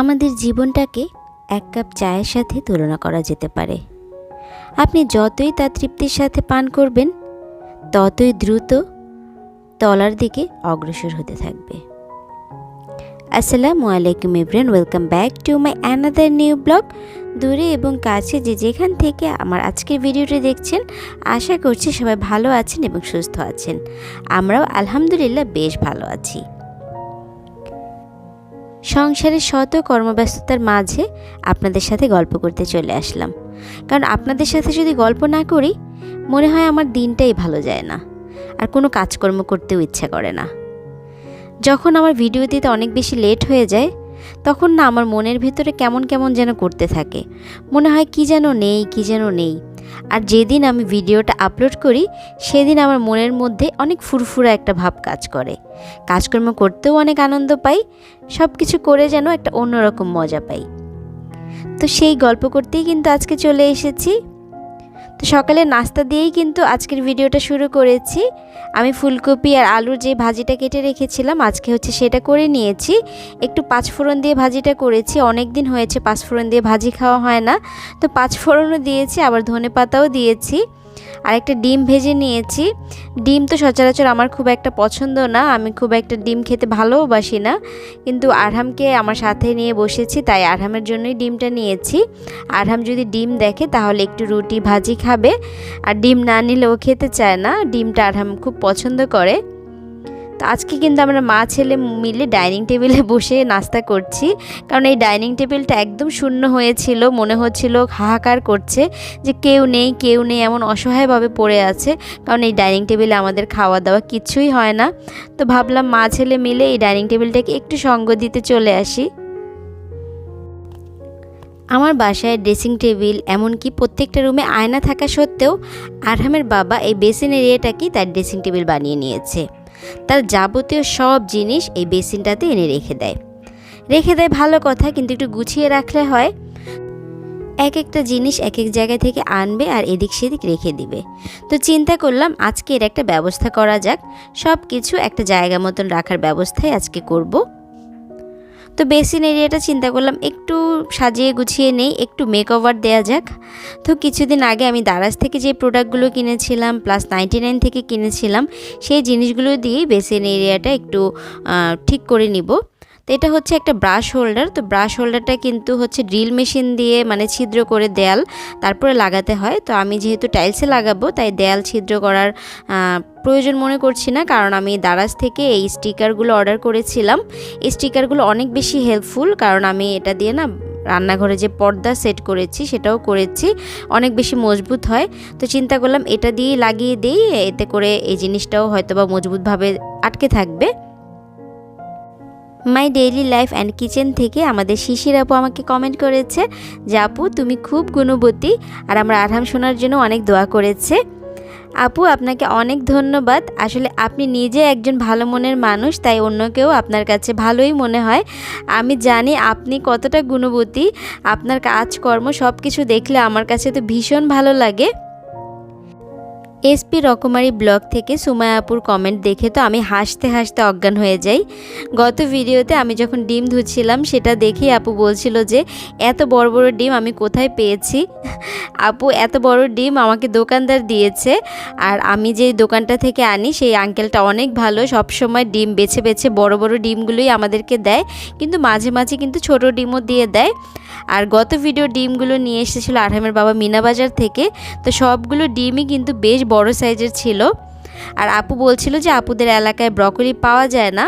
আমাদের জীবনটাকে এক কাপ চায়ের সাথে তুলনা করা যেতে পারে। আপনি যতই তা তৃপ্তির সাথে পান করবেন, ততই দ্রুত তলার দিকে অগ্রসর হতে থাকবে। আসসালামু আলাইকুম Ibran welcome back to my another new blog. দূরে এবং কাছে যে যেখান থেকে আমার আজকের ভিডিওটি দেখছেন, আশা করছি সবাই ভালো আছেন এবং সুস্থ আছেন। আমরাও আলহামদুলিল্লাহ বেশ ভালো আছি। সংসারের শত কর্মব্যস্ততার মাঝে আপনাদের সাথে গল্প করতে চলে আসলাম। কারণ আপনাদের সাথে যদি গল্প না করি, মনে হয় আমার দিনটাই ভালো যায় না। আর কোনো কাজকর্ম করতেও ইচ্ছা করে না। যখন আমার ভিডিও দিতে অনেক বেশি লেট হয়ে যায়, তখন না আমার মনের ভিতরে কেমন কেমন যেন করতে থাকে। মনে হয় কি যেন নেই, কি যেন নেই। আর যেদিন আমি ভিডিওটা আপলোড করি, সেদিন আমার মনের মধ্যে অনেক ফুরফুরা একটা ভাব কাজ করে। কাজকর্ম করতেও অনেক আনন্দ পাই সব কিছু করে যেন একটা অন্যরকম মজা পাই। তো সেই গল্প করতেই কিন্তু আজকে চলে এসেছি। তো সকালে নাস্তা দিয়েই কিন্তু আজকের ভিডিওটা শুরু করেছি। আমি ফুলকপি আর আলুর যে ভাজিটা কেটে রেখেছিলাম, আজকে হচ্ছে সেটা করে নিয়েছি। একটু পাঁচফোড়ন দিয়ে ভাজিটা করেছি। অনেক দিন হয়েছে পাঁচফোড়ন দিয়ে ভাজি খাওয়া হয় না। তো পাঁচফোড়নও দিয়েছি, আবার ধনে পাতাও দিয়েছি। আর একটা ডিম ভেজে নিয়েছি। ডিম তো সচরাচর আমার খুব একটা পছন্দ না, আমি খুব একটা ডিম খেতে ভালোবাসি না। কিন্তু আরহামকে আমার সাথে নিয়ে বসেছি, তাই আরহামের জন্যই ডিমটা নিয়েছি। আরহাম যদি ডিম দেখে, তাহলে একটু রুটি ভাজি খাবে। আর ডিম না নিলেও খেতে চায় না, ডিমটা আরহাম খুব পছন্দ করে। তো আজকে কিন্তু আমরা মা ছেলে মিলে ডাইনিং টেবিলে বসে নাস্তা করছি। কারণ এই ডাইনিং টেবিলটা একদম শূন্য হয়েছিল, মনে হচ্ছিল হাহাকার করছে যে কেউ নেই কেউ নেই, এমন অসহায়ভাবে পড়ে আছে। কারণ এই ডাইনিং টেবিলে আমাদের খাওয়া দাওয়া কিছুই হয় না। তো ভাবলাম মা ছেলে মিলে এই ডাইনিং টেবিলটাকে একটু সঙ্গ দিতে চলে আসি। আমার বাসায় ড্রেসিং টেবিল, এমনকি প্রত্যেকটা রুমে আয়না থাকা সত্ত্বেও আরহামের বাবা এই বেসিন এরিয়াটাকেই তার ড্রেসিং টেবিল বানিয়ে নিয়েছে। তার যাবতীয় সব জিনিস এই বেসিনটাতে এনে রেখে দেয়। রেখে দেয় ভালো কথা, কিন্তু একটু গুছিয়ে রাখলে হয়। এক একটা জিনিস এক এক জায়গা থেকে আনবে আর এদিক সেদিক রেখে দিবে। তো চিন্তা করলাম, আজকে এর একটা ব্যবস্থা করা যাক। সব কিছু একটা জায়গা মতন রাখার ব্যবস্থাই আজকে করব। তো বেসিন এরিয়াটা চিন্তা করলাম, একটু সাজিয়ে গুছিয়ে নেই, একটু মেক ওভার দেওয়া যাক। তো কিছুদিন আগে আমি দারাজ থেকে যে প্রোডাক্টগুলো কিনেছিলাম প্লাস নাইনটি নাইন থেকে কিনেছিলাম, সেই জিনিসগুলো দিয়েই বেসিন এরিয়াটা একটু ঠিক করে নিব। তো এটা হচ্ছে একটা ব্রাশ হোল্ডার তো ব্রাশ হোল্ডারটা কিন্তু হচ্ছে ড্রিল মেশিন দিয়ে মানে ছিদ্র করে দেয়াল তারপরে লাগাতে হয়। তো আমি যেহেতু টাইলসে লাগাবো, তাই দেয়াল ছিদ্র করার প্রয়োজন মনে করছি না, কারণ আমি দারাজ থেকে এই স্টিকারগুলো অর্ডার করেছিলাম। এই স্টিকারগুলো অনেক বেশি হেল্পফুল কারণ আমি এটা দিয়ে না রান্নাঘরে যে পর্দা সেট করেছি, সেটাও করেছি, অনেক বেশি মজবুত হয়। তো চিন্তা করলাম এটা দিয়েই লাগিয়ে দিই, এতে করে এই জিনিসটাও হয়তো বা মজবুতভাবে আটকে থাকবে। My daily life and kitchen থেকে আমাদের শিশির আপু আমাকে কমেন্ট করেছে যে, আপু, তুমি খুব গুণবতী আর আমরা আরাম শোনার জন্য অনেক দোয়া করেছে। আপু, আপনাকে অনেক ধন্যবাদ। আসলে আপনি নিজে একজন ভালো মনের মানুষ, তাই অন্যকেও আপনার কাছে ভালোই মনে হয়। আমি জানি আপনি কতটা গুণবতী। আপনার কাজকর্ম সব কিছু দেখলে আমার কাছে তো ভীষণ ভালো লাগে। এসপি রকমারি ব্লগ থেকে সুমায়াপুর কমেন্ট দেখে তো আমি হাসতে হাসতে অজ্ঞান হয়ে যাই। গত ভিডিওতে আমি যখন ডিম ধুচ্ছিলাম, সেটা দেখেই আপু বলছিল যে, এত বড় বড় ডিম আমি কোথায় পেয়েছি? আপু, এত বড় ডিম আমাকে দোকানদার দিয়েছে, আর আমি যে দোকানটা থেকে আনি, সেই আঙ্কেলটা অনেক ভালো। সব সময় ডিম বেছে বেছে বড় বড় ডিমগুলোই আমাদেরকে দেয়, কিন্তু মাঝে মাঝে কিন্তু ছোট ডিমও দিয়ে দেয়। আর গত ভিডিও ডিমগুলো নিয়ে এসেছিল আরহামের বাবা মিনাবাজার থেকে, তো সবগুলো ডিমই কিন্তু বেশ বড় সাইজের ছিল। আর আপু বলছিল যে আপুদের এলাকায় ব্রকলি পাওয়া যায় না।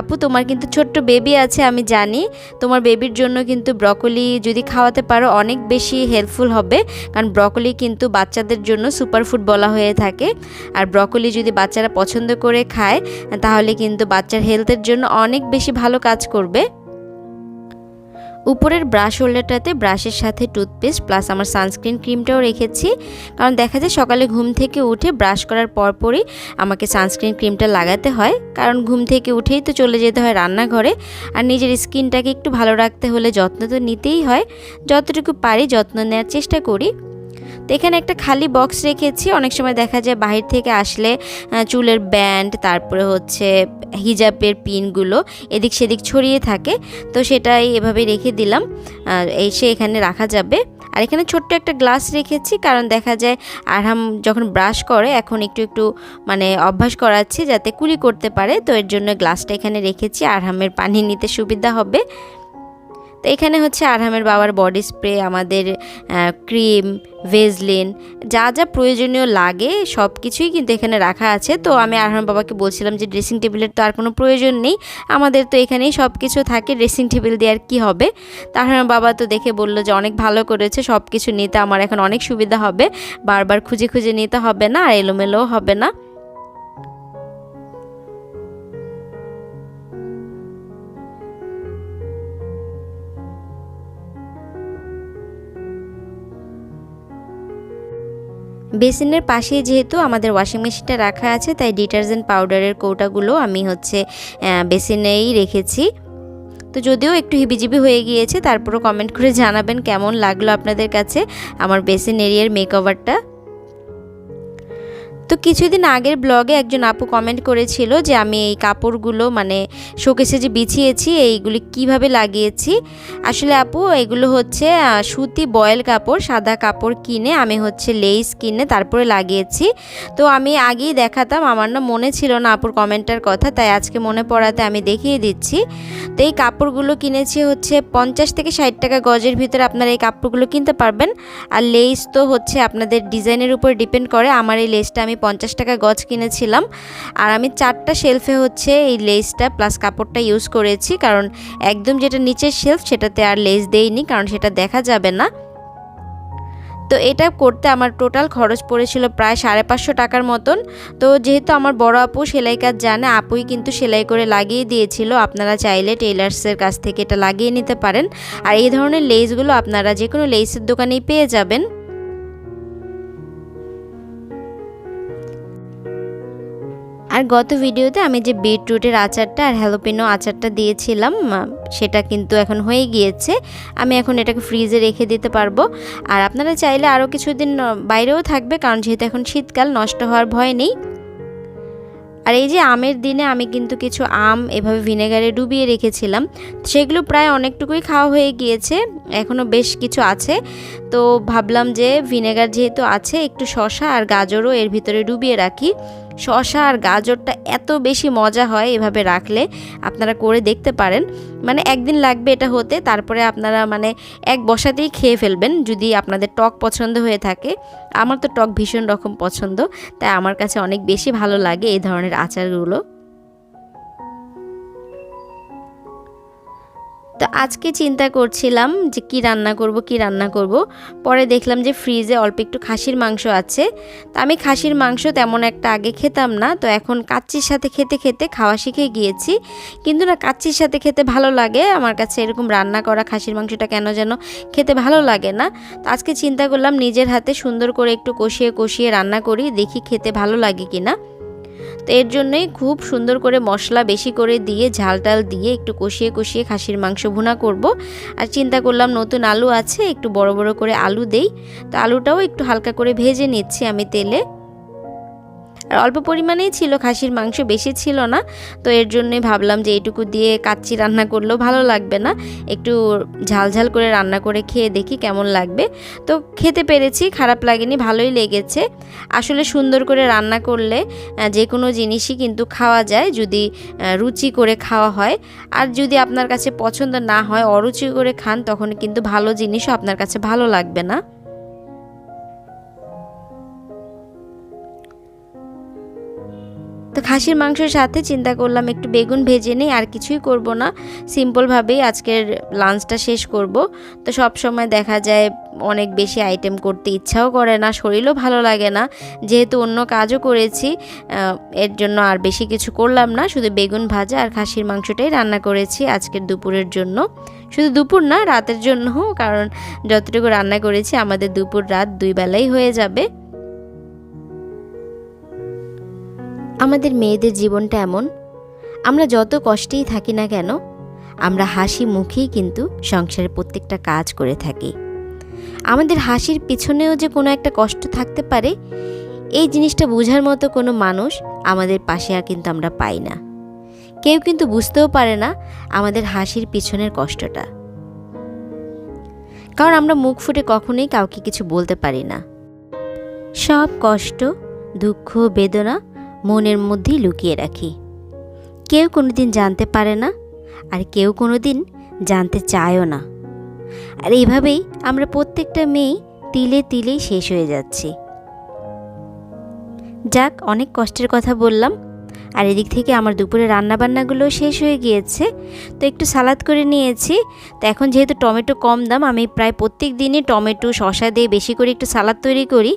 আপু, তোমার কিন্তু ছোট্ট বেবি আছে, আমি জানি। তোমার বেবির জন্য কিন্তু ব্রকলি যদি খাওয়াতে পারো, অনেক বেশি হেল্পফুল হবে। কারণ ব্রকলি কিন্তু বাচ্চাদের জন্য সুপারফুড বলা হয়ে থাকে। আর ব্রকলি যদি বাচ্চারা পছন্দ করে খায়, তাহলে কিন্তু বাচ্চার হেলথের জন্য অনেক বেশি ভালো কাজ করবে। উপরের ব্রাশ হোল্ডারটাতে ব্রাশের সাথে টুথপেস্ট প্লাস আমার সানস্ক্রিন ক্রিমটাও রেখেছি। কারণ দেখা যায় সকালে ঘুম থেকে উঠে ব্রাশ করার পরপরই আমাকে সানস্ক্রিন ক্রিমটা লাগাতে হয়। কারণ ঘুম থেকে উঠেই তো চলে যেতে হয় রান্নাঘরে। আর নিজের স্কিনটাকে একটু ভালো রাখতে হলে যত্ন তো নিতেই হয়। যতটুকু পারি যত্ন নেওয়ার চেষ্টা করি। তো এখানে একটা খালি বক্স রেখেছি। অনেক সময় দেখা যায় বাহির থেকে আসলে চুলের ব্যান্ড তারপরে হচ্ছে হিজাবের পিনগুলো এদিক সেদিক ছড়িয়ে থাকে। তো সেটাই এভাবে রেখে দিলাম। এসে এখানে রাখা যাবে। আর এখানে ছোট্ট একটা গ্লাস রেখেছি, কারণ দেখা যায় আরহাম যখন ব্রাশ করে, এখন একটু একটু মানে অভ্যাস করাচ্ছি যাতে কুলি করতে পারে। তো এর জন্য গ্লাসটা এখানে রেখেছি। আরহামের পানি নিতে সুবিধা হবে। তো এখানে হচ্ছে আরহামের বাবার বডি স্প্রে আমাদের ক্রিম ভেজলিন যা যা প্রয়োজনীয় লাগে সব কিছুই কিন্তু এখানে রাখা আছে। তো আমি আরহাম বাবাকে বলছিলাম যে ড্রেসিং টেবিলের তো আর কোনো প্রয়োজন নেই, আমাদের তো এখানেই সব কিছু থাকে ড্রেসিং টেবিল দিয়ে আর কী হবে? তা আরহাম বাবা তো দেখে বলল যে অনেক ভালো করেছে সব কিছু নিতে আমার এখন অনেক সুবিধা হবে, বারবার খুঁজে খুঁজে নিতে হবে না, আর এলোমেলোও হবে না। বেসিনের পাশে যেহেতু আমাদের ওয়াশিং মেশিনটা রাখা আছে, তাই ডিটারজেন্ট পাউডারের কৌটাগুলো আমি হচ্ছে বেসিনেই রেখেছি। তো যদিও একটু হিবিজিবি হয়ে গিয়েছে, তারপরও কমেন্ট করে জানাবেন কেমন লাগল আপনাদের কাছে আমার বেসিন এরিয়ার মেকওভারটা তো কিছুদিন আগের ব্লগে একজন আপু কমেন্ট করেছিল যে আমি এই কাপড়গুলো মানে শোকেসে যে বিছিয়েছি, এইগুলি কীভাবে লাগিয়েছি? আসলে আপু, এগুলো হচ্ছে সুতি বয়েল কাপড়, সাদা কাপড় কিনে আমি হচ্ছে লেস কিনে তারপরে লাগিয়েছি। তো আমি আগেই দেখাতাম, আমার না মনে ছিল না আপুর কমেন্টার কথা, তাই আজকে মনে পড়াতে আমি দেখিয়ে দিচ্ছি। তো এই কাপড়গুলো কিনেছি হচ্ছে পঞ্চাশ থেকে ষাট টাকা গজের ভিতরে আপনারা এই কাপড়গুলো কিনতে পারবেন। আর লেস তো হচ্ছে আপনাদের ডিজাইনের উপর ডিপেন্ড করে, আমার এই লেসটা আমি পঞ্চাশ টাকা গজ কিনেছিলাম। আর আমি চারটা শেলফে হচ্ছে এই লেসটা প্লাস কাপড়টা ইউজ করেছি। কারণ একদম যেটা নিচের শেলফ সেটাতে আর লেস দেইনি, কারণ সেটা দেখা যাবে না। তো এটা করতে আমার টোটাল খরচ পড়েছিল প্রায় সাড়ে পাঁচশো টাকার মতন। তো যেহেতু আমার বড় আপু সেলাই কাজ জানে, আপুই কিন্তু সেলাই করে লাগিয়ে দিয়েছিল। আপনারা চাইলে টেইলার্সের কাছ থেকে এটা লাগিয়ে নিতে পারেন। আর এই ধরনের লেসগুলো আপনারা যে কোনো লেসের দোকানেই পেয়ে যাবেন। আর গত ভিডিওতে আমি যে বিটরুটের আচারটা আর হ্যালোপিনো আচারটা দিয়েছিলাম সেটা কিন্তু এখন হয়ে গিয়েছে। আমি এখন এটাকে ফ্রিজে রেখে দিতে পারব। আর আপনারা চাইলে আরও কিছুদিন বাইরেও থাকবে, কারণ যেহেতু এখন শীতকাল, নষ্ট হওয়ার ভয় নেই। আর এই যে আমের দিনে আমি কিন্তু কিছু আম এভাবে ভিনেগারে ডুবিয়ে রেখেছিলাম, সেগুলো প্রায় অনেকটুকুই খাওয়া হয়ে গিয়েছে, এখনও বেশ কিছু আছে। তো ভাবলাম যে ভিনেগার যেহেতু আছে, একটু শশা আর গাজরও এর ভিতরে ডুবিয়ে রাখি। শশা আর গাজরটা এত বেশি মজা হয় এভাবে রাখলে, আপনারা করে দেখতে পারেন। মানে একদিন লাগবে এটা হতে, তারপরে আপনারা মানে এক বসাতেই খেয়ে ফেলবেন, যদি আপনাদের টক পছন্দ হয়ে থাকে। আমার তো টক ভীষণ রকম পছন্দ, তাই আমার কাছে অনেক বেশি ভালো লাগে এই ধরনের আচারগুলো। তো আজকে চিন্তা করছিলাম যে কি রান্না করব, কি রান্না করব। পরে দেখলাম যে ফ্রিজে অল্প একটু খাসির মাংস আছে। তো আমি খাসির মাংস তেমন একটা আগে খেতাম না। তো এখন কাচ্চির সাথে খেতে খেতে খাওয়া শিখে গিয়েছি। কিন্তু না, কাচ্চির সাথে খেতে ভালো লাগে। আমার কাছে এরকম রান্না করা খাসির মাংসটা কেন যেন খেতে ভালো লাগে না। তো আজকে চিন্তা করলাম নিজের হাতে সুন্দর করে একটু কষিয়ে কষিয়ে রান্না করি, দেখি খেতে ভালো লাগে কি না তো এর জন্যই খুব সুন্দর করে মশলা বেশি করে দিয়ে ঝাল টাল দিয়ে একটু কষিয়ে কষিয়ে খাসির মাংস ভুনা করব। আর চিন্তা করলাম নতুন আলু আছে, একটু বড় বড় করে আলু দেই। তো আলুটাও একটু হালকা করে ভেজে নিচ্ছি আমি তেলে। অল্প পরিমাণেই ছিল, খাসির মাংস বেশি ছিল না। তো এর জন্যই ভাবলাম যে এইটুকু দিয়ে কাচ্চি রান্না করলেও ভালো লাগবে না। একটু ঝাল ঝাল করে রান্না করে খেয়ে দেখি কেমন লাগবে। তো খেতে পেরেছি, খারাপ লাগেনি, ভালোই লেগেছে। আসলে সুন্দর করে রান্না করলে যে কোনো জিনিসই কিন্তু খাওয়া যায়, যদি রুচি করে খাওয়া হয়। আর যদি আপনার কাছে পছন্দ না হয়, অরুচি করে খান, তখন কিন্তু ভালো জিনিসও আপনার কাছে ভালো লাগবে না। তো খাসির মাংসের সাথে চিন্তা করলাম একটু বেগুন ভেজে নিই, আর কিছুই করব না। সিম্পলভাবেই আজকের লাঞ্চটা শেষ করব। তো সব সময় দেখা যায় অনেক বেশি আইটেম করতে ইচ্ছাও করে না, শরীরও ভালো লাগে না। যেহেতু অন্য কাজও করেছি এর জন্য আর বেশি কিছু করলাম না। শুধু বেগুন ভাজা আর খাসির মাংসটাই রান্না করেছি আজকের দুপুরের জন্য। শুধু দুপুর না, রাতের জন্যও, কারণ যতটুকু রান্না করেছি, আমাদের দুপুর রাত দুই বেলাই হয়ে যাবে। আমাদের মেয়েদের জীবনটা এমন। আমরা যত কষ্টেই থাকি না কেন, আমরা হাসি মুখেই কিন্তু সংসারের প্রত্যেকটা কাজ করে থাকি। আমাদের হাসির পিছনেও যে কোনো একটা কষ্ট থাকতে পারে, এই জিনিসটা বোঝার মতো কোনো মানুষ আমাদের পাশে আর কিন্তু আমরা পাই না। কেউ কিন্তু বুঝতেও পারে না আমাদের হাসির পিছনের কষ্টটা। কারণ আমরা মুখ ফুটে কখনোই কাউকে কিছু বলতে পারি না। সব কষ্ট, দুঃখ, বেদনা মনের মধ্যেই লুকিয়ে রাখি। কেউ কোনোদিন জানতে পারে না, আর কেউ কোনোদিন জানতে চায়ও না। আর এইভাবেই আমরা প্রত্যেকটা মেয়ে তিলে তিলেই শেষ হয়ে যাচ্ছি। যাক, অনেক কষ্টের কথা বললাম, আর এদিক থেকে আমার দুপুরে রান্নাবান্নাগুলো শেষ হয়ে গিয়েছে। তো একটু সালাদ করে নিয়েছি। তো এখন যেহেতু টমেটো কম দাম, আমি প্রায় প্রত্যেক দিনই টমেটো শশা দিয়ে বেশি করে একটু সালাদ তৈরি করি।